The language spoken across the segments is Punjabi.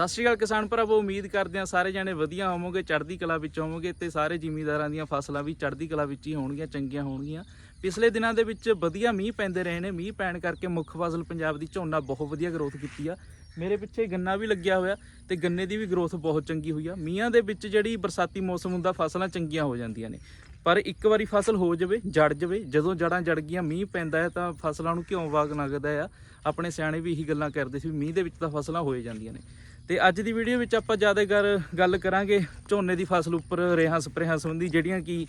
ਸਤਿ ਸ਼੍ਰੀ ਅਕਾਲ ਕਿਸਾਨ ਭਰਾਵੋ, ਉਮੀਦ ਕਰਦੇ ਹਾਂ ਸਾਰੇ ਜਾਣੇ ਵਧੀਆ ਹੋਵੋਗੇ, ਚੜ੍ਹਦੀ ਕਲਾ ਵਿੱਚ ਹੋਵੋਗੇ ਤੇ ਸਾਰੇ ਜ਼ਿਮੀਂਦਾਰਾਂ ਦੀਆਂ ਫਸਲਾਂ ਵੀ ਚੜ੍ਹਦੀ ਕਲਾ ਵਿੱਚ ਹੀ ਹੋਣਗੀਆਂ, ਚੰਗੀਆਂ ਹੋਣਗੀਆਂ। ਪਿਛਲੇ ਦਿਨਾਂ ਦੇ ਵਿੱਚ ਵਧੀਆ ਮੀਂਹ ਪੈਂਦੇ ਰਹੇ ਨੇ, ਮੀਂਹ ਪੈਣ ਕਰਕੇ ਮੁੱਖ ਫਸਲ ਪੰਜਾਬ ਦੀ ਝੋਨਾ ਬਹੁਤ ਵਧੀਆ ਗਰੋਥ ਕੀਤੀ ਆ। ਮੇਰੇ ਪਿੱਛੇ ਗੰਨਾ ਵੀ ਲੱਗਿਆ ਹੋਇਆ ਤੇ ਗੰਨੇ ਦੀ ਵੀ ਗਰੋਥ ਬਹੁਤ ਚੰਗੀ ਹੋਈ ਆ। ਮੀਂਹਾਂ ਦੇ ਵਿੱਚ ਜਿਹੜੀ ਬਰਸਾਤੀ ਮੌਸਮ ਹੁੰਦਾ, ਫਸਲਾਂ ਚੰਗੀਆਂ ਹੋ ਜਾਂਦੀਆਂ ਨੇ। ਪਰ ਇੱਕ ਵਾਰੀ ਫਸਲ ਹੋ ਜਾਵੇ, ਜੜ ਜਾਵੇ, ਜਦੋਂ ਜੜਾਂ ਜੜ ਗਈਆਂ, ਮੀਂਹ ਪੈਂਦਾ ਹੈ ਤਾਂ ਫਸਲਾਂ ਨੂੰ ਕਿਉਂ ਵਾਗ ਲੱਗਦਾ ਆ। ਆਪਣੇ ਸਿਆਣੇ ਵੀ ਇਹੀ ਗੱਲਾਂ ਕਰਦੇ ਸੀ ਵੀ ਮੀਂਹ ਦੇ ਵਿੱਚ ਤਾਂ ਫਸਲਾਂ ਹੋਏ ਜਾਂਦੀਆਂ ਨੇ। ਤੇ ਅੱਜ ਦੀ ਵੀਡੀਓ ਵਿੱਚ ਆਪਾਂ ਜ਼ਿਆਦਾਤਰ ਗੱਲ ਕਰਾਂਗੇ ਝੋਨੇ ਦੀ ਫਸਲ ਉੱਪਰ ਰੇਹਾਂ ਸਪਰੇਹਾਂ ਸੰਬੰਧੀ, ਜਿਹੜੀਆਂ ਕਿ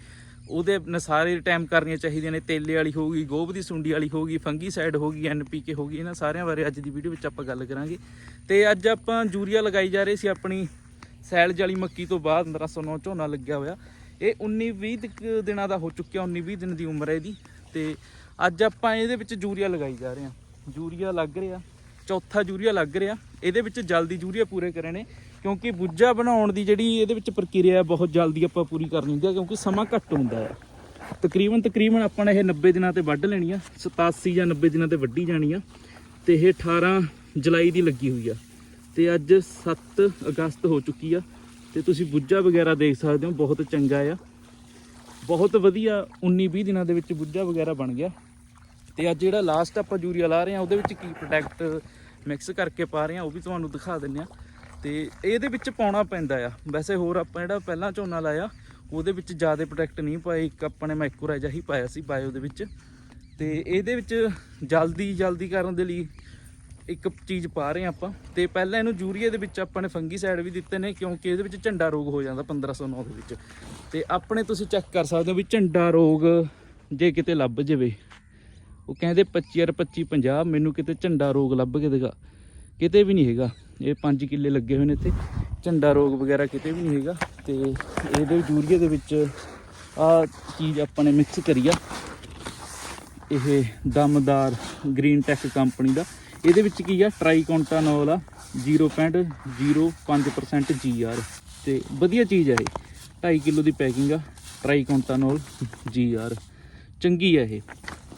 ਉਹਦੇ ਨਸਾਰੇ ਟਾਈਮ ਕਰਨੀਆਂ ਚਾਹੀਦੀਆਂ ਨੇ। ਤੇਲੇ ਵਾਲੀ ਹੋਊਗੀ ਗੋਭ ਦੀ ਸੁੰਡੀ ਵਾਲੀ ਹੋਊਗੀ ਫੰਗੀ ਸਾਈਡ ਹੋਊਗੀ ਐਨਪੀਕੇ ਹੋਊਗੀ ਇਹਨਾਂ ਸਾਰਿਆਂ ਬਾਰੇ ਅੱਜ ਦੀ ਵੀਡੀਓ ਵਿੱਚ ਆਪਾਂ ਗੱਲ ਕਰਾਂਗੇ। ਤੇ ਅੱਜ ਆਪਾਂ ਯੂਰੀਆ ਲਗਾਈ ਜਾ ਰਹੇ ਸੀ ਆਪਣੀ ਸੈਲ ਜਾਲੀ ਮੱਕੀ ਤੋਂ ਬਾਅਦ 1509 ਝੋਨਾ ਲੱਗਿਆ ਹੋਇਆ। ਇਹ 19 20 ਕੁ ਦਿਨਾਂ ਦਾ ਹੋ ਚੁੱਕਿਆ 19 20 ਦਿਨ ਦੀ ਉਮਰ ਹੈ ਇਹਦੀ। ਤੇ ਅੱਜ ਆਪਾਂ ਇਹਦੇ ਵਿੱਚ ਯੂਰੀਆ ਲਗਾਈ ਜਾ ਰਹੇ ਹਾਂ। ਯੂਰੀਆ ਲੱਗ ਰਿਹਾ। ਚੌਥਾ ਯੂਰੀਆ ਲੱਗ ਰਿਹਾ, ਇਹਦੇ ਵਿੱਚ ਜਲਦੀ ਯੂਰੀਆ ਪੂਰੇ ਕਰੇ ਨੇ, ਕਿਉਂਕਿ ਬੁੱਝਾ ਬਣਾਉਣ ਦੀ ਜਿਹੜੀ ਇਹਦੇ ਵਿੱਚ ਪ੍ਰਕਿਰਿਆ ਬਹੁਤ ਜਲਦੀ ਆਪਾਂ ਪੂਰੀ ਕਰਨੀ ਹੁੰਦੀ ਹੈ, ਕਿਉਂਕਿ ਸਮਾਂ ਘੱਟ ਹੁੰਦਾ ਹੈ। ਤਕਰੀਬਨ ਤਕਰੀਬਨ ਆਪਾਂ ਨੇ ਇਹ 90 ਦਿਨਾਂ ਤੇ ਵੱਢ ਲੈਣੀ ਆ 87 ਜਾਂ 90 ਦਿਨਾਂ ਤੇ ਵੱਢੀ ਜਾਣੀ ਆ, ਤੇ ਇਹ 18 ਜੁਲਾਈ ਦੀ ਲੱਗੀ ਹੋਈ ਆ। ਤੇ ਅੱਜ 7 ਅਗਸਤ ਹੋ ਚੁੱਕੀ ਆ, ਤੇ ਤੁਸੀਂ ਬੁੱਝਾ ਵਗੈਰਾ ਦੇਖ ਸਕਦੇ ਹੋ, ਬਹੁਤ ਚੰਗਾ ਆ। ਬਹੁਤ ਵਧੀਆ 19 20 ਦਿਨਾਂ ਦੇ ਵਿੱਚ ਬੁੱਝਾ ਵਗੈਰਾ ਬਣ ਗਿਆ। ਤੇ ਅੱਜ ਜਿਹੜਾ ਲਾਸਟ ਆਪਾਂ ਯੂਰੀਆ ਲਾ ਰਹੇ ਆ, ਉਹਦੇ ਵਿੱਚ ਕੀ ਪ੍ਰੋਟੈਕਟ ਮਿਕਸ ਕਰਕੇ ਪਾ ਰਹੇ ਆ ਉਹ ਵੀ ਤੁਹਾਨੂੰ ਦਿਖਾ ਦਿੰਨੇ ਆ ਤੇ ਇਹਦੇ ਵਿੱਚ ਪਾਉਣਾ ਪੈਂਦਾ ਆ। ਵੈਸੇ ਹੋਰ ਆਪਾਂ ਜਿਹੜਾ ਪਹਿਲਾਂ ਝੋਨਾ ਲਾਇਆ, ਉਹਦੇ ਵਿੱਚ ਜ਼ਿਆਦਾ ਪ੍ਰੋਡਕਟ ਨਹੀਂ ਪਾਏ। ਇੱਕ ਆਪਾਂ ਨੇ ਮਾਈਕਰੋਰਾਈਜ਼ਾ ਹੀ ਪਾਇਆ ਸੀ ਬਾਇਓ ਦੇ ਵਿੱਚ। ਤੇ ਇਹਦੇ ਵਿੱਚ ਜਲਦੀ ਜਲਦੀ ਕਰਨ ਦੇ ਲਈ ਇੱਕ ਚੀਜ਼ ਪਾ ਰਹੇ ਹਾਂ ਆਪਾਂ। ਤੇ ਪਹਿਲਾਂ ਇਹਨੂੰ ਯੂਰੀਆ ਦੇ ਵਿੱਚ ਆਪਾਂ ਨੇ ਫੰਗੀਸਾਈਡ ਵੀ ਦਿੱਤੇ ਨੇ, ਕਿਉਂਕਿ ਇਹਦੇ ਵਿੱਚ ਝੰਡਾ ਰੋਗ ਹੋ ਜਾਂਦਾ 1509 ਦੇ ਵਿੱਚ। ਤੇ ਆਪਣੇ ਤੁਸੀਂ ਚੈੱਕ ਕਰ ਸਕਦੇ ਹੋ ਵੀ ਝੰਡਾ ਰੋਗ ਜੇ ਕਿਤੇ ਲੱਭ ਜਾਵੇ। ਉਹ ਕਹਿੰਦੇ 25 ਯਾਰ 25 50 ਮੈਨੂੰ ਕਿਤੇ ਝੰਡਾ ਰੋਗ ਲੱਭ ਕੇ ਦੇਗਾ ਕਿਤੇ ਵੀ ਨਹੀਂ ਹੈਗਾ। ਇਹ 5 ਕਿੱਲੇ ਲੱਗੇ ਹੋਏ ਨੇ ਇੱਥੇ। ਝੰਡਾ ਰੋਗ ਵਗੈਰਾ ਕਿਤੇ ਵੀ ਨਹੀਂ ਹੈਗਾ। ਤੇ ਇਹਦੇ ਯੂਰੀਏ ਦੇ ਵਿੱਚ ਆ ਚੀਜ਼ ਆਪਾਂ ਨੇ ਮਿਕਸ ਕਰੀ ਆ। ਇਹ ਦਮਦਾਰ ਗ੍ਰੀਨ ਟੈਕ ਕੰਪਨੀ ਦਾ। ਇਹਦੇ ਵਿੱਚ ਕੀ ਆ? ਟ੍ਰਾਈਕੋਂਟਾਨੋਲ ਆ। 0.05% GR ਤੇ ਵਧੀਆ ਚੀਜ਼ ਆ ਇਹ। 2.5 ਕਿਲੋ ਦੀ ਪੈਕਿੰਗ ਆ। ਟ੍ਰਾਈਕੋਂਟਾਨੋਲ GR ਚੰਗੀ ਆ ਇਹ।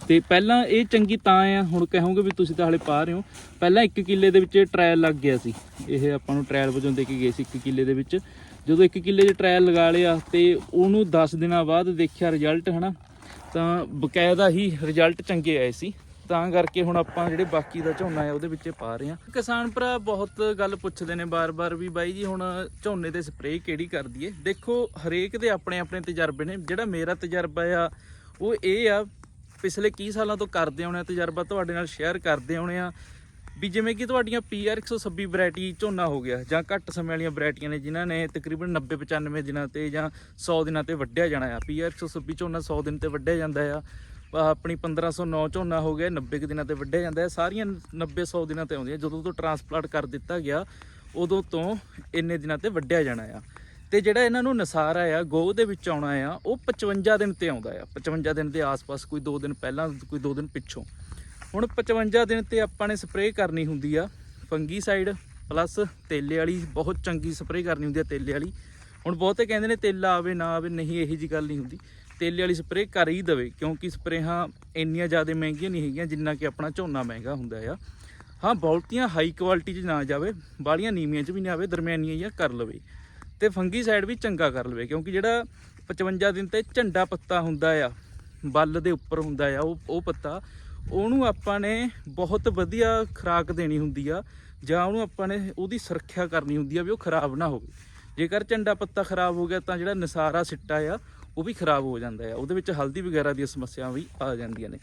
ਤੇ ਪਹਿਲਾਂ ਇਹ ਚੰਗੀ ਤਾਂ ਆ ਹੁਣ ਕਹੋਗੇ ਵੀ ਤੁਸੀਂ ਤਾਂ ਹਲੇ ਪਾ ਰਹੇ ਹੋ। ਪਹਿਲਾਂ 1 ਕਿੱਲੇ ਦੇ ਵਿੱਚ ਟ੍ਰਾਇਲ ਲੱਗ ਗਿਆ ਸੀ। ਇਹ ਆਪਾਂ ਨੂੰ ਟ੍ਰਾਇਲ ਵਜੋਂ ਦੇ ਕੇ ਗਏ ਸੀ 1 ਕਿੱਲੇ ਦੇ ਵਿੱਚ। ਜਦੋਂ 1 ਕਿੱਲੇ 'ਚ ਟ੍ਰਾਇਲ ਲਗਾ ਲਿਆ ਤੇ ਉਹਨੂੰ 10 ਦਿਨਾਂ ਬਾਅਦ ਦੇਖਿਆ ਰਿਜ਼ਲਟ ਹਨਾ? ਤਾਂ ਬਕਾਇਦਾ ਹੀ ਰਿਜ਼ਲਟ ਚੰਗੇ ਆਏ ਸੀ। ਤਾਂ ਕਰਕੇ ਹੁਣ ਆਪਾਂ ਜਿਹੜੇ ਬਾਕੀ ਦਾ ਝੋਨਾ ਹੈ ਉਹਦੇ ਵਿੱਚ ਪਾ ਰਹੇ ਹਾਂ। ਕਿਸਾਨ ਭਰਾ, ਬਹੁਤ ਗੱਲ ਪੁੱਛਦੇ ਨੇ ਬਾਰ-ਬਾਰ ਵੀ ਬਾਈ ਜੀ, ਹੁਣ ਝੋਨੇ ਤੇ ਸਪਰੇਅ ਕਿਹੜੀ ਕਰ ਦਈਏ? ਦੇਖੋ, ਹਰੇਕ ਦੇ ਆਪਣੇ ਆਪਣੇ ਤਜਰਬੇ ਨੇ। ਜਿਹੜਾ ਮੇਰਾ ਤਜਰਬਾ ਆ, ਉਹ ਇਹ ਆ ਪਿਛਲੇ ਕਈ ਸਾਲਾਂ ਤੋਂ ਕਰਦੇ ਆਉਣੇ ਆ, ਤਜਰਬਾ ਤੁਹਾਡੇ ਨਾਲ ਸ਼ੇਅਰ ਕਰਦੇ ਆਉਣੇ ਆ ਵੀ ਜਿਵੇਂ ਕਿ ਤੁਹਾਡੀਆਂ PR 126 ਵੈਰਾਈਟੀ ਝੋਨਾ ਹੋ ਗਿਆ ਜਾਂ ਘੱਟ ਸਮੇਂ ਵਾਲੀਆਂ ਵੈਰਾਈਟੀਆਂ ਨੇ ਜਿਨ੍ਹਾਂ ਨੇ ਤਕਰੀਬਨ 90 95 ਦਿਨਾਂ ਤੇ ਜਾਂ 100 ਦਿਨਾਂ ਤੇ ਵੱਢਿਆ ਜਾਣਾ ਆ। PR 126 ਝੋਨਾ 100 ਦਿਨ ਤੇ ਵੱਢਿਆ ਜਾਂਦਾ ਆ। ਆਹ ਆਪਣੀ 1509 ਝੋਨਾ ਹੋ ਗਿਆ 90 ਕੁ ਦਿਨਾਂ ਤੇ ਵੱਢਿਆ ਜਾਂਦਾ ਹੈ ਸਾਰੀਆਂ 90 100 ਦਿਨਾਂ ਤੇ ਆਉਂਦੀਆਂ, ਜਦੋਂ ਤੋਂ ਟਰਾਂਸਪਲਾਂਟ ਕਰ ਦਿੱਤਾ ਗਿਆ, ਉਦੋਂ ਤੋਂ ਇੰਨੇ ਦਿਨਾਂ ਤੇ ਵੱਢਿਆ ਜਾਣਾ ਆ। ਤੇ ਜਿਹੜਾ ਇਹਨਾਂ ਨੂੰ ਨਸਾਰਾ ਆ, ਗੋਹ ਦੇ ਵਿੱਚ ਆਉਣਾ ਆ, ਉਹ 55 ਦਿਨ ਤੇ ਆਉਂਦਾ ਆ। 55 ਦਿਨ ਦੇ ਆਸ-ਪਾਸ ਕੋਈ 2 ਦਿਨ ਪਹਿਲਾਂ, ਕੋਈ 2 ਦਿਨ ਪਿੱਛੋਂ। ਹੁਣ 55 ਦਿਨ ਤੇ ਆਪਾਂ ਨੇ ਸਪਰੇਅ ਕਰਨੀ ਹੁੰਦੀ ਆ ਫੰਗੀਸਾਈਡ ਪਲੱਸ ਤੇਲੇ ਵਾਲੀ, ਬਹੁਤ ਚੰਗੀ ਸਪਰੇਅ ਕਰਨੀ ਹੁੰਦੀ ਆ ਤੇਲੇ ਵਾਲੀ। ਹੁਣ ਬਹੁਤੇ ਕਹਿੰਦੇ ਨੇ ਤੇਲਾ ਆਵੇ, ਨਾ ਆਵੇ, ਨਹੀਂ, ਇਹੀ ਜੀ ਗੱਲ ਨਹੀਂ ਹੁੰਦੀ। ਤੇਲੇ ਵਾਲੀ ਸਪਰੇਅ ਕਰ ਹੀ ਦਵੇ, ਕਿਉਂਕਿ ਸਪਰੇਹਾਂ ਇੰਨੀਆਂ ਜ਼ਿਆਦਾ ਮਹਿੰਗੀਆਂ ਨਹੀਂ ਹੈਗੀਆਂ, ਜਿੰਨਾ ਕਿ ਆਪਣਾ ਝੋਨਾ ਮਹਿੰਗਾ ਹੁੰਦਾ ਆ। ਹਾਂ, ਬਹੁਤੀਆਂ ਹਾਈ ਕੁਆਲਿਟੀ 'ਚ ਨਾ ਜਾਵੇ ਬਾਲੀਆਂ ਨੀਵੀਆਂ 'ਚ ਵੀ ਨਾ ਆਵੇ, ਦਰਮਿਆਨੀਆਂ ਜਾਂ ਕਰ ਲਵੇ। ਤੇ ਫੰਗੀ ਸਾਈਡ ਵੀ ਚੰਗਾ ਕਰ ਲਵੇ, ਕਿਉਂਕਿ ਜਿਹੜਾ 55 ਦਿਨ ਤੇ ਝੰਡਾ ਪੱਤਾ ਹੁੰਦਾ ਆ, ਬੱਲ ਦੇ ਉੱਪਰ ਹੁੰਦਾ ਆ, ਉਹ ਉਹ ਪੱਤਾ, ਉਹਨੂੰ ਆਪਾਂ ਨੇ ਬਹੁਤ ਵਧੀਆ ਖੁਰਾਕ ਦੇਣੀ ਹੁੰਦੀ ਆ, ਜਾਂ ਉਹਨੂੰ ਆਪਾਂ ਨੇ ਉਹਦੀ ਸੁਰੱਖਿਆ ਕਰਨੀ ਹੁੰਦੀ ਆ ਵੀ ਉਹ ਖਰਾਬ ਨਾ ਹੋਵੇ। ਜੇਕਰ ਝੰਡਾ ਪੱਤਾ ਖਰਾਬ ਹੋ ਗਿਆ ਤਾਂ ਜਿਹੜਾ ਨਸਾਰਾ ਸਿੱਟਾ ਆ, ਉਹ ਵੀ ਖਰਾਬ ਹੋ ਜਾਂਦਾ ਆ। ਉਹਦੇ ਵਿੱਚ ਹਲਦੀ ਵਗੈਰਾ ਦੀਆਂ ਸਮੱਸਿਆਵਾਂ ਵੀ ਆ ਜਾਂਦੀਆਂ ਨੇ।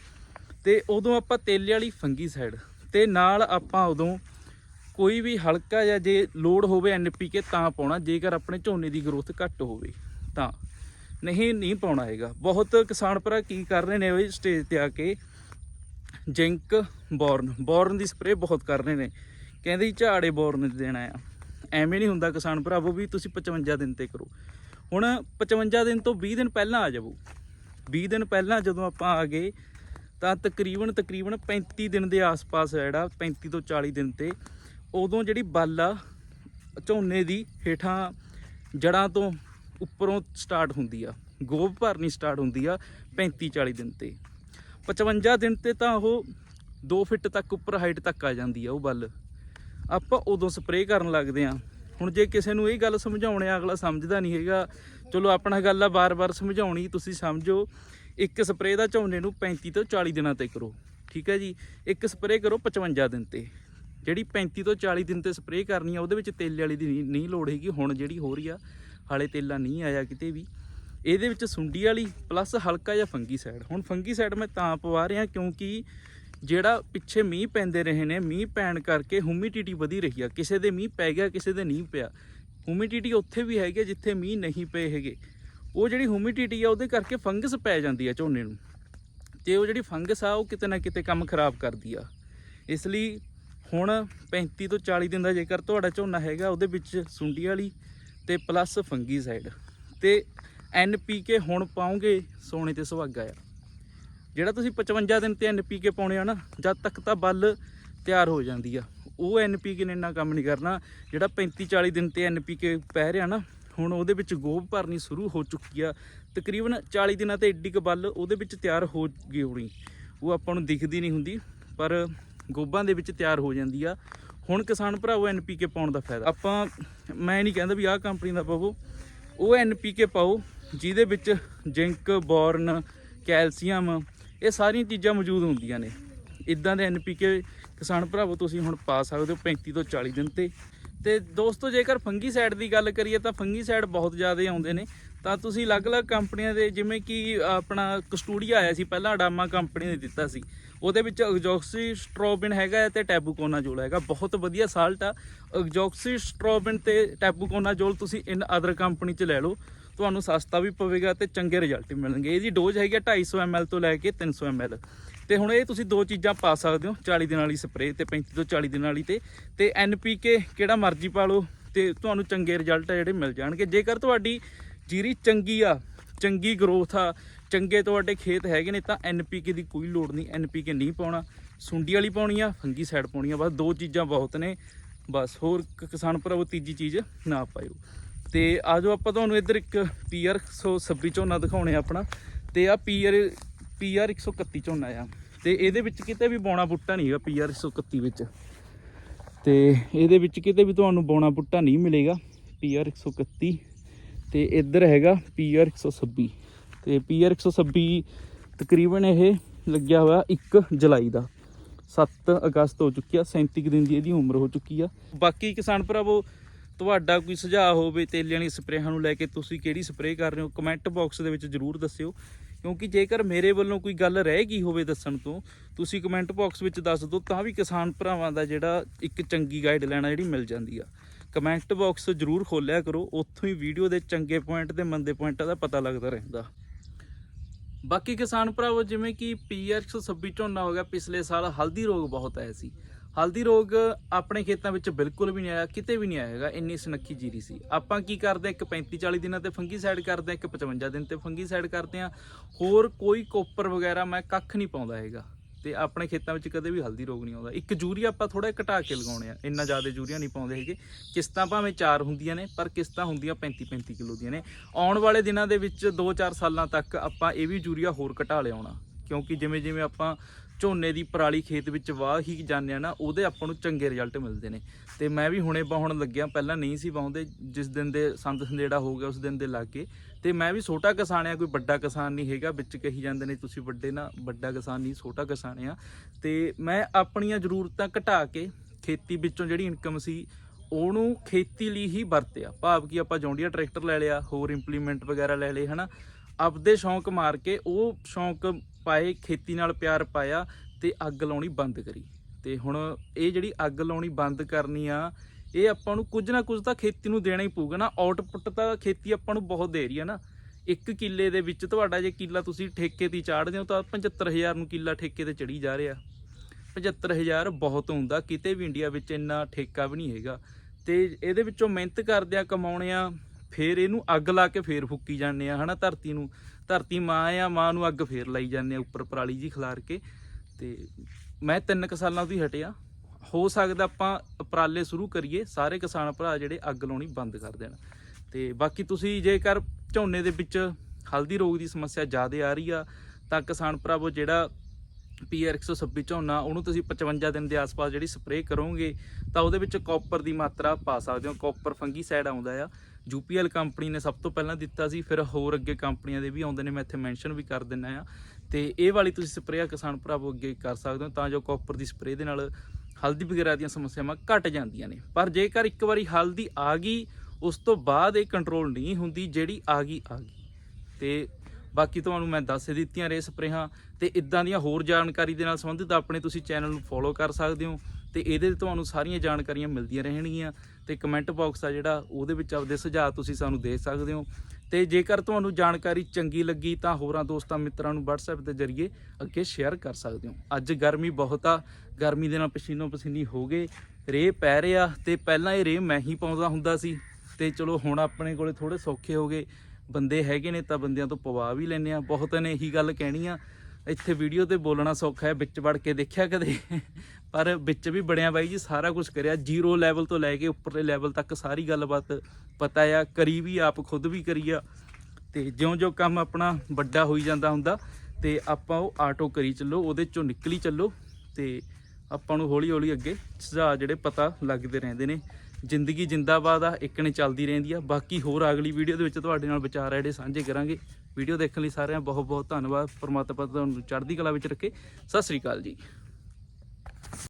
ਤੇ ਉਦੋਂ ਆਪਾਂ ਤੇਲੇ ਵਾਲੀ ਫੰਗੀ ਸਾਈਡ ਤੇ ਨਾਲ ਆਪਾਂ ਉਦੋਂ ਕੋਈ ਵੀ ਹਲਕਾ ਜਾਂ ਜੇ ਲੋਡ ਹੋਵੇ ਐਨਪੀਕੇ ਤਾਂ ਪਾਉਣਾ, ਜੇਕਰ ਆਪਣੇ ਝੋਨੇ ਦੀ ਗਰੋਥ ਘੱਟ ਹੋਵੇ ਤਾਂ। ਨਹੀਂ ਨਹੀਂ ਪਾਉਣਾ ਹੈਗਾ। ਬਹੁਤ ਕਿਸਾਨ ਭਰਾ ਕੀ ਕਰ ਰਹੇ ਨੇ ਉਹ ਸਟੇਜ ਤੇ ਆ ਕੇ ਜਿੰਕ ਬੋਰਨ। ਬੋਰਨ ਦੀ ਸਪਰੇਅ ਬਹੁਤ ਕਰ ਰਹੇ ਨੇ। ਕਹਿੰਦੇ ਜੀ ਝਾੜੇ ਬੋਰਨ ਦੇਣਾ ਆ। ਐਵੇਂ ਨਹੀਂ ਹੁੰਦਾ ਕਿਸਾਨ ਭਰਾਵੋ ਵੀ ਤੁਸੀਂ 55 ਦਿਨ ਤੇ ਕਰੋ। ਹੁਣ 55 ਦਿਨ ਤੋਂ 20 ਦਿਨ ਪਹਿਲਾਂ ਆ ਜਾਵੋ। 20 ਦਿਨ ਪਹਿਲਾਂ ਜਦੋਂ ਆਪਾਂ ਆ ਗਏ, ਤਾਂ ਤਕਰੀਬਨ ਤਕਰੀਬਨ 35 ਦਿਨ ਦੇ ਆਸ-ਪਾਸ ਹੈ ਜਿਹੜਾ 35 ਤੋਂ 40 ਦਿਨ ਤੇ ਉਦੋਂ ਜਿਹੜੀ ਬੱਲ ਆ ਝੋਨੇ ਦੀ ਹੇਠਾਂ ਜੜਾਂ ਤੋਂ ਉੱਪਰੋਂ ਸਟਾਰਟ ਹੁੰਦੀ ਆ। ਗੋਭ ਭਰਨੀ ਸਟਾਰਟ ਹੁੰਦੀ ਆ 35 40 ਦਿਨ ਤੇ। 55 ਦਿਨ ਤੇ ਤਾਂ ਉਹ 2 ਫਿੱਟ ਤੱਕ ਉੱਪਰ ਹਾਈਟ ਤੱਕ ਆ ਜਾਂਦੀ ਆ ਉਹ ਬੱਲ। ਆਪਾਂ ਉਦੋਂ ਸਪਰੇਅ ਕਰਨ ਲੱਗਦੇ ਆ। ਹੁਣ ਜੇ ਕਿਸੇ ਨੂੰ ਇਹ ਗੱਲ ਸਮਝਾਉਣੇ ਆ, ਅਗਲਾ ਸਮਝਦਾ ਨਹੀਂ ਹੈਗਾ। ਚਲੋ ਆਪਣਾ ਗੱਲ ਆ ਬਾਰ-ਬਾਰ ਸਮਝਾਉਣੀ ਤੁਸੀਂ ਸਮਝੋ। ਇੱਕ ਸਪਰੇਅ ਦਾ ਝੋਨੇ ਨੂੰ 35 ਤੋਂ 40 ਦਿਨਾਂ ਤੇ ਕਰੋ। ਠੀਕ ਹੈ ਜੀ? ਇੱਕ ਸਪਰੇਅ ਕਰੋ 55 ਦਿਨ ਤੇ। ਜਿਹੜੀ 35 ਤੋਂ 40 ਦਿਨ ਤੇ ਸਪਰੇਅ ਕਰਨੀ ਆ, ਉਹਦੇ ਵਿੱਚ ਤੇਲੇ ਵਾਲੀ ਦੀ ਨਹੀਂ- ਨਹੀਂ ਲੋੜ ਹੈਗੀ। ਹੁਣ ਜਿਹੜੀ ਹੋ ਰਹੀ ਆ, ਹਾਲੇ ਤੇਲਾ ਨਹੀਂ ਆਇਆ ਕਿਤੇ ਵੀ। ਇਹਦੇ ਵਿੱਚ ਸੁੰਡੀ ਵਾਲੀ ਪਲੱਸ ਹਲਕਾ ਜਿਹਾ ਫੰਗੀ ਸਾਈਡ ਹੁਣ ਫੰਗੀ ਸਾਈਡ ਮੈਂ ਤਾਂ ਪਵਾ ਰਿਹਾ ਕਿਉਂਕਿ ਜਿਹੜਾ ਪਿੱਛੇ ਮੀਂਹ ਪੈਂਦੇ ਰਹੇ ਨੇ, ਮੀਂਹ ਪੈਣ ਕਰਕੇ ਹਿਊਮਿਡਿਟੀ ਵਧੀ ਰਹੀ ਆ। ਕਿਸੇ ਦੇ ਮੀਂਹ ਪੈ ਗਿਆ, ਕਿਸੇ ਦੇ ਨਹੀਂ ਪਿਆ। ਹਿਊਮਿਡਿਟੀ ਉੱਥੇ ਵੀ ਹੈਗੀ ਆ ਜਿੱਥੇ ਮੀਂਹ ਨਹੀਂ ਪਏ ਹੈਗੇ। ਉਹ ਜਿਹੜੀ ਹਿਊਮਿਡਿਟੀ ਆ, ਉਹਦੇ ਕਰਕੇ ਫੰਗਸ ਪੈ ਜਾਂਦੀ ਆ ਝੋਨੇ ਨੂੰ। ਤੇ ਉਹ ਜਿਹੜੀ ਫੰਗਸ ਆ, ਉਹ ਕਿਤੇ ਨਾ ਕਿਤੇ ਕੰਮ ਖਰਾਬ ਕਰਦੀ ਆ। ਇਸ ਲਈ ਹੁਣ 35 ਤੋਂ 40 ਦਿਨ ਦਾ ਜੇਕਰ ਤੁਹਾਡਾ ਝੋਨਾ ਹੈਗਾ ਉਹਦੇ ਵਿੱਚ ਸੁੰਡੀ ਵਾਲੀ ਤੇ ਪਲੱਸ ਫੰਗੀ ਸਾਈਡ ਤੇ ਐਨਪੀਕੇ ਹੁਣ ਪਾਉਂਗੇ ਸੋਨੇ ਤੇ ਸੁਹਾਗਾ ਆ। ਜਿਹੜਾ ਤੁਸੀਂ 55 ਦਿਨ ਤੇ ਐਨਪੀਕੇ ਪਾਉਣੇ ਆ ਨਾ, ਜਦ ਤੱਕ ਤਾਂ ਬੱਲ ਤਿਆਰ ਹੋ ਜਾਂਦੀ ਆ। ਉਹ ਐਨਪੀਕੇ ਨੇ ਇੰਨਾ ਕੰਮ ਨਹੀਂ ਕਰਨਾ। ਜਿਹੜਾ 35 40 ਦਿਨ ਤੇ ਐਨਪੀਕੇ ਪੈ ਰਿਹਾ ਨਾ, ਹੁਣ ਉਹਦੇ ਵਿੱਚ ਗੋਭ ਭਰਨੀ ਸ਼ੁਰੂ ਹੋ ਚੁੱਕੀ ਆ। ਤਕਰੀਬਨ 40 ਦਿਨਾਂ ਤੇ ਏਡੀ ਕੁ ਬੱਲ ਉਹਦੇ ਵਿੱਚ ਤਿਆਰ ਹੋ ਗਈ ਹੋਣੀ। ਉਹ ਆਪਾਂ ਨੂੰ ਦਿਖਦੀ ਨਹੀਂ ਹੁੰਦੀ, ਪਰ ਗੋਭਾਂ ਦੇ ਵਿੱਚ ਤਿਆਰ ਹੋ ਜਾਂਦੀ ਆ। ਹੁਣ ਕਿਸਾਨ ਭਰਾਵੋ ਐਨਪੀਕੇ ਪਾਉਣ ਦਾ ਫਾਇਦਾ। ਆਪਾਂ, ਮੈਂ ਨਹੀਂ ਕਹਿੰਦਾ ਵੀ ਆਹ ਕੰਪਨੀ ਦਾ ਪਾਵੋ ਉਹ ਐਨਪੀਕੇ ਪਾਓ, ਜਿਹਦੇ ਵਿੱਚ ਜ਼ਿੰਕ, ਬੋਰਨ, ਕੈਲਸ਼ੀਅਮ, ਇਹ ਸਾਰੀਆਂ ਚੀਜ਼ਾਂ ਮੌਜੂਦ ਹੁੰਦੀਆਂ ਨੇ। ਇਦਾਂ ਦੇ ਐਨਪੀਕੇ ਕਿਸਾਨ ਭਰਾਵੋ, ਤੁਸੀਂ ਹੁਣ ਪਾ ਸਕਦੇ ਹੋ 35 ਤੋਂ 40 ਦਿਨ ਤੇ। ਤੇ ਦੋਸਤੋ, ਜੇਕਰ ਫੰਗੀ ਸਾਈਡ ਦੀ ਗੱਲ ਕਰੀਏ ਤਾਂ ਫੰਗੀ ਸਾਈਡ ਬਹੁਤ ਜ਼ਿਆਦਾ ਆਉਂਦੇ ਨੇ। ਤਾਂ ਤੁਸੀਂ ਅਲੱਗ-ਅਲੱਗ ਕੰਪਨੀਆਂ ਦੇ, ਜਿਵੇਂ ਕਿ ਆਪਣਾ ਕਸਟੂਡੀਆ ਆਇਆ ਸੀ, ਪਹਿਲਾਂ ਅਡਾਮਾ ਕੰਪਨੀ ਨੇ ਦਿੱਤਾ ਸੀ। ਉਹਦੇ ਵਿੱਚ ਐਗਜ਼ੌਕਸੀ ਸਟ੍ਰੋਬਿਨ ਹੈਗਾ ਹੈ ਟੈਬੂਕੋਨਾ ਜੋਲ ਹੈਗਾ। ਬਹੁਤ ਵਧੀਆ ਸਾਲਟ ਆ। ਐਗਜ਼ੌਕਸੀ ਸਟ੍ਰੋਬਿਨ ਤੇ ਟੈਬੂਕੋਨਾਜੋਲ ਤੁਸੀਂ ਇਨ ਅਦਰ ਕੰਪਨੀ ਚ ਲੈ ਲਓ। ਤੁਹਾਨੂੰ ਸਸਤਾ ਵੀ ਪਵੇਗਾ ਤੇ ਚੰਗੇ ਰਿਜ਼ਲਟ ਵੀ ਮਿਲਣਗੇ। ਇਹਦੀ ਡੋਜ਼ ਹੈਗੀ ਆ 250 ml ਤੋਂ ਲੈ ਕੇ 300 ml ਤੇ ਹੁਣ ਇਹ ਤੁਸੀਂ ਦੋ ਚੀਜ਼ਾਂ ਪਾ ਸਕਦੇ ਹੋ 40 ਦਿਨ ਵਾਲੀ ਸਪਰੇਅ ਤੇ 35 ਤੋਂ 40 ਦਿਨ ਵਾਲੀ ਤੇ। ਤੇ ਐਨਪੀਕੇ ਕਿਹੜਾ ਮਰਜ਼ੀ ਪਾ ਲਓ ਤੇ ਤੁਹਾਨੂੰ ਚੰਗੇ ਰਿਜ਼ਲਟ ਆ ਜਿਹੜੇ ਮਿਲ ਜਾਣਗੇ। ਜੇਕਰ ਤੁਹਾਡੀ ਜੀਰੀ ਚੰਗੀ ਆ, ਚੰਗੀ ਗਰੋਥ ਆ, ਚੰਗੇ ਤੁਹਾਡੇ ਖੇਤ ਹੈਗੇ ਨੇ ਤਾਂ ਐਨਪੀਕੇ ਦੀ ਕੋਈ ਲੋੜ ਨਹੀਂ ਐਨਪੀਕੇ ਨਹੀਂ ਪਾਉਣਾ। ਸੁੰਡੀ ਵਾਲੀ ਪਾਉਣੀ ਆ ਫੰਗੀ ਸਾਈਡ ਪਾਉਣੀ ਆ, ਬਸ ਦੋ ਚੀਜ਼ਾਂ ਬਹੁਤ ਨੇ। ਬਸ ਹੋਰ ਕਿਸਾਨ ਭਰਾਵੋ, ਤੀਜੀ ਚੀਜ਼ ਨਾ ਪਾਇਓ। ਤੇ ਆਜੋ ਆਪਾਂ ਤੁਹਾਨੂੰ ਇੱਧਰ ਇੱਕ ਪੀਆਰ 126 ਝੋਨਾ ਦਿਖਾਉਣੇ ਆ ਆਪਣਾ। ਤੇ ਆ ਪੀਆਰ ਪੀਆਰ 131 ਝੋਨਾ ਆ। ਤੇ ਇਹਦੇ ਵਿੱਚ ਕਿਤੇ ਵੀ ਬੌਣਾ ਬੁੱਟਾ ਨਹੀਂ ਹੈਗਾ ਪੀਆਰ 131 ਵਿੱਚ। ਤੇ ਇਹਦੇ ਵਿੱਚ ਕਿਤੇ ਵੀ ਤੁਹਾਨੂੰ ਬੌਣਾ ਬੁੱਟਾ ਨਹੀਂ ਮਿਲੇਗਾ। ਪੀਆਰ 131 ਤੇ ਇੱਧਰ ਹੈਗਾ ਪੀਆਰ 126 ਤੇ ਪੀਆਰ 126 ਤਕਰੀਬਨ ਇਹ ਲੱਗਿਆ ਹੋਇਆ 1 ਜੁਲਾਈ ਦਾ। 7 ਅਗਸਤ ਹੋ ਚੁੱਕੀ ਆ 37 ਕੁ ਦਿਨ ਦੀ ਇਹਦੀ ਉਮਰ ਹੋ ਚੁੱਕੀ ਆ। ਬਾਕੀ ਕਿਸਾਨ ਭਰਾਵੋ, ਤੁਹਾਡਾ ਕੋਈ ਸੁਝਾਅ ਹੋਵੇ ਤੇਲੇ ਵਾਲੀ ਸਪਰੇਹਾਂ ਨੂੰ ਲੈ ਕੇ ਤੁਸੀਂ ਕਿਹੜੀ ਸਪਰੇਅ ਕਰ ਰਹੇ ਹੋ ਕਮੈਂਟ ਬਾਕਸ ਦੇ ਵਿੱਚ ਜਰੂਰ ਦੱਸਿਓ। ਕਿਉਂਕਿ ਜੇਕਰ ਮੇਰੇ ਵੱਲੋਂ ਕੋਈ ਗੱਲ ਰਹਿ ਗਈ ਹੋਵੇ ਦੱਸਣ ਤੋਂ, ਤੁਸੀਂ ਕਮੈਂਟ ਬਾਕਸ ਵਿੱਚ ਦੱਸ ਦਿਓ, ਤਾਂ ਵੀ ਕਿਸਾਨ ਭਰਾਵਾਂ ਦਾ ਜਿਹੜਾ ਇੱਕ ਚੰਗੀ ਗਾਈਡ ਲੈਣਾ ਜਿਹੜੀ ਮਿਲ ਜਾਂਦੀ ਆ। ਕਮੈਂਟ ਬਾਕਸ ਜਰੂਰ ਖੋਲਿਆ ਕਰੋ ਉੱਥੋਂ ਹੀ ਵੀਡੀਓ ਦੇ ਚੰਗੇ ਪੁਆਇੰਟ ਤੇ ਮੰਦੇ ਪੁਆਇੰਟਾਂ ਦਾ ਪਤਾ ਲੱਗਦਾ ਰਹਿੰਦਾ। ਬਾਕੀ ਕਿਸਾਨ ਭਰਾਵੋ ਜਿਵੇਂ ਕਿ ਪੀਆਰ 126 ਝੋਨਾ ਹੋ ਗਿਆ ਪਿਛਲੇ ਸਾਲ ਹਲਦੀ ਰੋਗ ਬਹੁਤ ਆਇਆ ਸੀ। ਹਲਦੀ ਰੋਗ ਆਪਣੇ ਖੇਤਾਂ ਵਿੱਚ ਬਿਲਕੁਲ ਵੀ ਨਹੀਂ ਆਇਆ ਕਿਤੇ ਵੀ ਨਹੀਂ ਆਇਆ ਹੈਗਾ ਇੰਨੀ ਸੁਨੱਖੀ ਜੀਰੀ ਸੀ। ਆਪਾਂ ਕੀ ਕਰਦੇ ਹਾਂ, ਇੱਕ 35 40 ਦਿਨਾਂ ਤੇ ਫੰਗੀ ਸਾਈਡ ਕਰਦੇ ਹਾਂ, ਇੱਕ 55 ਦਿਨ ਤੇ ਫੰਗੀ ਸਾਈਡ ਕਰਦੇ ਆ ਹੋਰ ਕੋਈ ਕੋਪਰ ਵਗੈਰਾ ਮੈਂ ਕੱਖ ਨਹੀਂ ਪਾਉਂਦਾ ਹੈਗਾ। ਤੇ ਆਪਣੇ ਖੇਤਾਂ ਵਿੱਚ ਕਦੇ ਵੀ ਹਲਦੀ ਰੋਗ ਨਹੀਂ ਆਉਂਦਾ। ਇੱਕ ਯੂਰੀਆ ਆਪਾਂ ਥੋੜਾ ਘਟਾ ਕੇ ਲਗਾਉਣੇ ਆ। ਇੰਨਾ ਜ਼ਿਆਦਾ ਯੂਰੀਆ ਨਹੀਂ ਪਾਉਂਦੇ ਹੈਗੇ। ਕਿਸ਼ਤਾਂ ਭਾਵੇਂ ਚਾਰ ਹੁੰਦੀਆਂ ਨੇ, ਪਰ ਕਿਸ਼ਤਾਂ ਹੁੰਦੀਆਂ 35 35 ਕਿਲੋ ਦੀਆਂ ਨੇ। ਆਉਣ ਵਾਲੇ ਦਿਨਾਂ ਦੇ ਵਿੱਚ 2-4 ਸਾਲਾਂ ਤੱਕ ਆਪਾਂ ਇਹ ਵੀ ਯੂਰੀਆ ਹੋਰ ਘਟਾ ਲਿਆਉਣਾ। ਕਿਉਂਕਿ ਜਿਵੇਂ ਜਿਵੇਂ ਆਪਾਂ ਝੋਨੇ ਦੀ ਪਰਾਲੀ ਖੇਤ ਵਿੱਚ ਵਾਹ ਹੀ ਜਾਂਦੇ ਆ ਨਾ, ਉਹਦੇ ਆਪਾਂ ਨੂੰ ਚੰਗੇ ਰਿਜ਼ਲਟ ਮਿਲਦੇ ਨੇ। ਤੇ ਮੈਂ ਵੀ ਹੁਣੇ ਵਾਹੁਣ ਲੱਗਿਆ, ਪਹਿਲਾਂ ਨਹੀਂ ਸੀ ਵਾਹੁੰਦੇ। ਜਿਸ ਦਿਨ ਦੇ ਸੰਦ ਸੰਦੇੜਾ ਹੋ ਗਿਆ, ਉਸ ਦਿਨ ਦੇ ਲੱਗੇ ਤੇ ਮੈਂ ਵੀ ਛੋਟਾ ਕਿਸਾਨ ਆ, ਕੋਈ ਵੱਡਾ ਕਿਸਾਨ ਨਹੀਂ ਹੈਗਾ, ਵਿੱਚ ਕਹੀ ਜਾਂਦੇ ਨੇ ਤੁਸੀਂ ਵੱਡੇ ਨਾ, ਵੱਡਾ ਕਿਸਾਨ ਨਹੀਂ, ਛੋਟਾ ਕਿਸਾਨ ਆ। ਤੇ ਮੈਂ ਆਪਣੀਆਂ ਜ਼ਰੂਰਤਾਂ ਘਟਾ ਕੇ ਖੇਤੀ ਵਿੱਚੋਂ ਜਿਹੜੀ ਇਨਕਮ ਸੀ, ਉਹਨੂੰ ਖੇਤੀ ਲਈ ਹੀ ਵਰਤਿਆ। ਭਾਵ ਕਿ ਆਪਾਂ ਜੌਂਡੀਆ ਟਰੈਕਟਰ ਲੈ ਲਿਆ, ਹੋਰ ਇੰਪਲੀਮੈਂਟ ਵਗੈਰਾ ਲੈ ਲਏ, ਹਨਾ? ਆਪਦੇ ਸ਼ੌਂਕ ਮਾਰ ਕੇ ਉਹ ਸ਼ੌਂਕ ਪਾਏ, ਖੇਤੀ ਨਾਲ ਪਿਆਰ ਪਾਇਆ ਤੇ ਅੱਗ ਲਾਉਣੀ ਬੰਦ ਕਰੀ। ਤੇ ਹੁਣ ਇਹ ਜਿਹੜੀ ਅੱਗ ਲਾਉਣੀ ਬੰਦ ਕਰਨੀ ਆ ਇਹ ਆਪਾਂ ਨੂੰ ਕੁਝ ਨਾ ਕੁਝ ਤਾਂ ਖੇਤੀ ਨੂੰ ਦੇਣਾ ਹੀ ਪਊਗਾ ਨਾ। ਆਊਟਪੁੱਟ ਤਾਂ ਖੇਤੀ ਆਪਾਂ ਨੂੰ ਬਹੁਤ ਦੇ ਰਹੀ ਹੈ ਨਾ। ਇੱਕ ਕਿੱਲੇ ਦੇ ਵਿੱਚ ਤੁਹਾਡਾ ਜੇ ਕਿੱਲਾ ਤੁਸੀਂ ਠੇਕੇ ਤੇ ਚਾੜਦੇ ਹੋ ਤਾਂ 75000 ਨੂੰ ਕਿੱਲਾ ਠੇਕੇ ਤੇ ਚੜੀ ਜਾ ਰਿਹਾ। 75000 ਬਹੁਤ ਹੁੰਦਾ, ਕਿਤੇ ਵੀ ਇੰਡੀਆ ਵਿੱਚ ਇੰਨਾ ਠੇਕਾ ਵੀ ਨਹੀਂ ਹੈਗਾ। ਤੇ ਇਹਦੇ ਵਿੱਚੋਂ ਮਿਹਨਤ ਕਰਦੇ ਆ, ਕਮਾਉਣੇ ਆ, ਫੇਰ ਇਹਨੂੰ ਅੱਗ ਲਾ ਕੇ ਫੇਰ ਫੁੱਕੀ ਜਾਂਦੇ ਆ, ਹਨਾ ਧਰਤੀ ਨੂੰ। ਧਰਤੀ ਮਾਂ ਆ, ਮਾਂ ਨੂੰ ਅੱਗ ਫੇਰ ਲਾਈ ਜਾਂਦੇ ਆ, ਉੱਪਰ ਪਰਾਲੀ ਜੀ ਖਿਲਾਰ ਕੇ। ਤੇ ਮੈਂ ਤਿੰਨ ਕੁ ਸਾਲਾਂ ਤੋਂ ਹੀ ਹਟਿਆ। ਹੋ ਸਕਦਾ ਆਪਾਂ ਉਪਰਾਲੇ ਸ਼ੁਰੂ ਕਰੀਏ, ਸਾਰੇ ਕਿਸਾਨ ਭਰਾ ਜਿਹੜੇ ਅੱਗ ਲਾਉਣੀ ਬੰਦ ਕਰ ਦੇਣ। ਤੇ ਬਾਕੀ ਤੁਸੀਂ ਜੇਕਰ ਝੋਨੇ ਦੇ ਵਿੱਚ ਹਲਦੀ ਰੋਗ ਦੀ ਸਮੱਸਿਆ ਜ਼ਿਆਦਾ ਆ ਰਹੀ ਆ, ਤਾਂ ਕਿਸਾਨ ਭਰਾਵੋ ਜਿਹੜਾ ਪੀਆਰ 126 ਝੋਨਾ, ਉਹਨੂੰ ਤੁਸੀਂ 55 ਦਿਨ ਦੇ ਆਸ-ਪਾਸ ਜਿਹੜੀ ਸਪਰੇਅ ਕਰੋਗੇ, ਤਾਂ ਉਹਦੇ ਵਿੱਚ ਕਾਪਰ ਦੀ ਮਾਤਰਾ ਪਾ ਸਕਦੇ ਹੋ। ਕਾਪਰ ਫੰਗੀਸਾਈਡ ਆਉਂਦਾ ਆ। ਯੂਪੀਐਲ ਕੰਪਨੀ ਨੇ ਸਭ ਤੋਂ ਪਹਿਲਾਂ ਦਿੱਤਾ ਸੀ, ਫਿਰ ਹੋਰ ਅੱਗੇ ਕੰਪਨੀਆਂ ਦੇ ਵੀ ਆਉਂਦੇ ਨੇ, ਮੈਂ ਇੱਥੇ ਮੈਂਸ਼ਨ ਵੀ ਕਰ ਦਿੰਨਾ ਆ। ਤੇ ਇਹ ਵਾਲੀ ਤੁਸੀਂ ਸਪਰੇਅ ਕਿਸਾਨ ਭਰਾਵੋ ਅੱਗੇ ਕਰ ਸਕਦੇ ਹੋ, ਤਾਂ ਜੋ ਕਾਪਰ ਦੀ ਸਪਰੇਅ ਦੇ ਨਾਲ ਹਲਦੀ ਵਗੈਰਾ ਦੀਆਂ ਸਮੱਸਿਆਵਾਂ ਘਟ ਜਾਂਦੀਆਂ ਨੇ। ਪਰ ਜੇਕਰ ਇੱਕ ਵਾਰੀ ਹਲਦੀ ਆ ਗਈ, ਉਸ ਤੋਂ ਬਾਅਦ ਇਹ ਕੰਟਰੋਲ ਨਹੀਂ ਹੁੰਦੀ ਜਿਹੜੀ ਆ ਗਈ ਆ ਗਈ। ਤੇ ਬਾਕੀ ਤੁਹਾਨੂੰ ਮੈਂ ਦੱਸ ਦਿੱਤੀਆਂ ਰੇ ਸਪਰੇਹਾਂ ਤੇ ਇਦਾਂ ਦੀਆਂ ਹੋਰ ਜਾਣਕਾਰੀ ਦੇ ਨਾਲ ਸੰਬੰਧਿਤ ਆਪਣੇ ਤੁਸੀਂ ਚੈਨਲ ਨੂੰ ਫੋਲੋ ਕਰ ਸਕਦੇ ਹੋ ਤੇ ਇਹਦੇ ਤੇ ਤੁਹਾਨੂੰ ਸਾਰੀਆਂ ਜਾਣਕਾਰੀਆਂ ਮਿਲਦੀਆਂ ਰਹਿਣਗੀਆਂ ਤੇ ਕਮੈਂਟ ਬਾਕਸ ਆ ਜਿਹੜਾ ਉਹਦੇ ਵਿੱਚ ਆਪਦੇ ਸੁਝਾਅ ਤੁਸੀਂ ਸਾਨੂੰ ਦੇ ਸਕਦੇ ਹੋ। ਤੇ ਜੇਕਰ ਤੁਹਾਨੂੰ ਜਾਣਕਾਰੀ ਚੰਗੀ ਲੱਗੀ ਤਾਂ ਹੋਰਾਂ ਦੋਸਤਾਂ ਮਿੱਤਰਾਂ ਨੂੰ WhatsApp ਦੇ ਜ਼ਰੀਏ ਅੱਗੇ ਸ਼ੇਅਰ ਕਰ ਸਕਦੇ ਹੋ। ਅੱਜ ਗਰਮੀ ਬਹੁਤ ਆ, ਗਰਮੀ ਦੇ ਨਾਲ ਪਸੀਨੋ ਪਸੀਨੀ ਹੋ ਗਏ, ਰੇਹ ਪੈ ਰਿਹਾ ਤੇ ਪਹਿਲਾਂ ਇਹ ਰੇਹ ਮੈਂ ਹੀ ਪਾਉਂਦਾ ਹੁੰਦਾ ਸੀ ਤੇ ਚਲੋ ਹੁਣ ਆਪਣੇ ਕੋਲੇ ਥੋੜੇ ਸੌਖੇ ਹੋ ਗਏ। ਬੰਦੇ ਹੈਗੇ ਨੇ ਤਾਂ ਬੰਦਿਆਂ ਤੋਂ ਪਵਾ ਵੀ ਲੈਨੇ ਆ। ਬਹੁਤ ਨੇ ਇਹੀ ਗੱਲ ਕਹਿਣੀ ਆ, ਇੱਥੇ ਵੀਡੀਓ ਤੇ ਬੋਲਣਾ ਸੌਖਾ ਹੈ, ਵਿੱਚ ਵੜ ਕੇ ਦੇਖਿਆ ਕਦੇ? ਪਰ ਵਿੱਚ ਵੀ ਬੜਿਆ ਬਾਈ ਜੀ, ਸਾਰਾ ਕੁਝ ਕਰਿਆ। ਜ਼ੀਰੋ ਲੈਵਲ ਤੋਂ ਲੈ ਕੇ ਉੱਪਰਲੇ ਲੈਵਲ ਤੱਕ ਸਾਰੀ ਗੱਲਬਾਤ ਪਤਾ ਆ, ਕਰੀ ਵੀ ਆਪ, ਖੁਦ ਵੀ ਕਰੀ ਆ। ਤੇ ਜਿਉਂ-ਜਿਉਂ ਕੰਮ ਆਪਣਾ ਵੱਡਾ ਹੋਈ ਜਾਂਦਾ ਹੁੰਦਾ, ਤੇ ਆਪਾਂ ਉਹ ਆਟੋ ਕਰੀ ਚੱਲੋ, ਉਹਦੇ ਚੋਂ ਨਿਕਲੀ ਚੱਲੋ, ਤੇ ਆਪਾਂ ਨੂੰ ਹੌਲੀ-ਹੌਲੀ ਅੱਗੇ ਸੁਝਾਅ ਜਿਹੜੇ ਪਤਾ ਲੱਗਦੇ ਰਹਿੰਦੇ ਨੇ। ਜ਼ਿੰਦਗੀ ਜਿੰਦਾਬਾਦ ਆ, ਇੱਕ ਨੇ ਚੱਲਦੀ ਰਹਿੰਦੀ ਆ। ਬਾਕੀ ਹੋਰ ਅਗਲੀ ਵੀਡੀਓ ਦੇ ਵਿੱਚ ਤੁਹਾਡੇ ਨਾਲ ਵਿਚਾਰ ਆ, ਜਿਹੜੇ ਸਾਂਝੇ ਕਰਾਂਗੇ। ਵੀਡੀਓ ਦੇਖਣ ਲਈ ਸਾਰਿਆਂ ਬਹੁਤ ਬਹੁਤ ਧੰਨਵਾਦ। ਪਰਮਾਤਮਾ ਤੁਹਾਨੂੰ ਚੜ੍ਹਦੀ ਕਲਾ ਵਿੱਚ ਰੱਖੇ। ਸਤਿ ਸ੍ਰੀ ਅਕਾਲ ਜੀ।